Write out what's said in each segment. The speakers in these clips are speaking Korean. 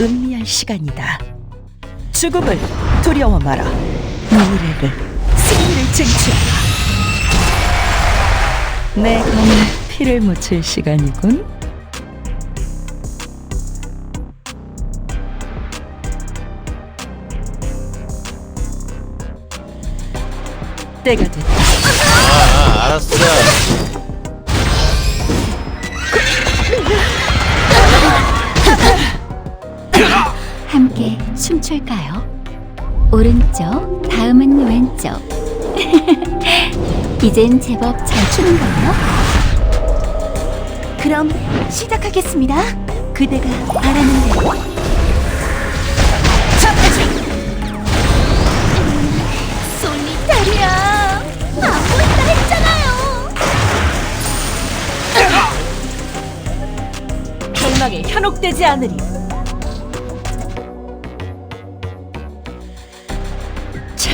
음미할 시간이다. 죽음을 두려워 마라. 미래를 승리를 쟁취하라. 내 검에 피를 묻힐 시간이군. 때가 됐다. 아, 알았어. 함께 춤출까요? 오른쪽, 다음은 왼쪽. 이젠 제법 잘 추는걸요? 그럼 시작하겠습니다. 그대가 바라는 대로. 솔리타리야! 안 보인다 했잖아요! 절망에 현혹되지 않으리.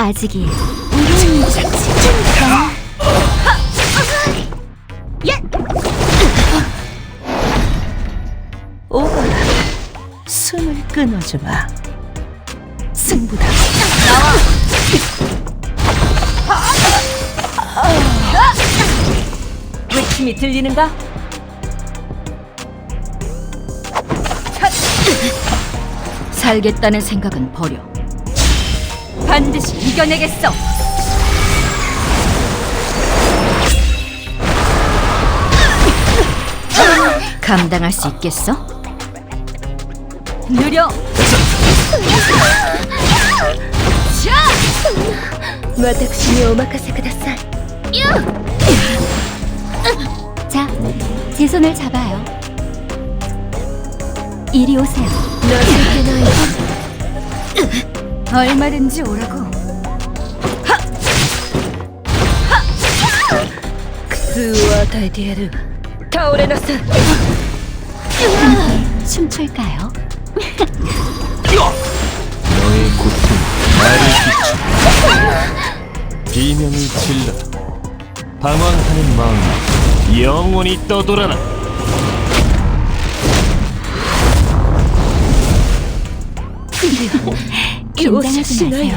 아직이에요. 우리는 직진이니까. 오거라 숨을 끊어주마 승부다 외침이 들리는가? 살겠다는 생각은 버려 반드시 이겨내겠어 감당할 수 있겠어? 느려 私にお任せください 자, 제 손을 잡아요. 이리 오세요. 情けない 얼마든지 오라고. 그와 다이디에르 타오레나스 춤출까요? 너의 고통 나를 비추. 비명을 질러 방황하는 마음 영원히 떠돌아라. 긴장하지 마세요.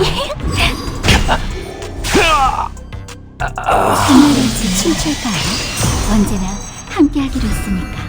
춤출까요? 언제나 함께하기로 했으니까.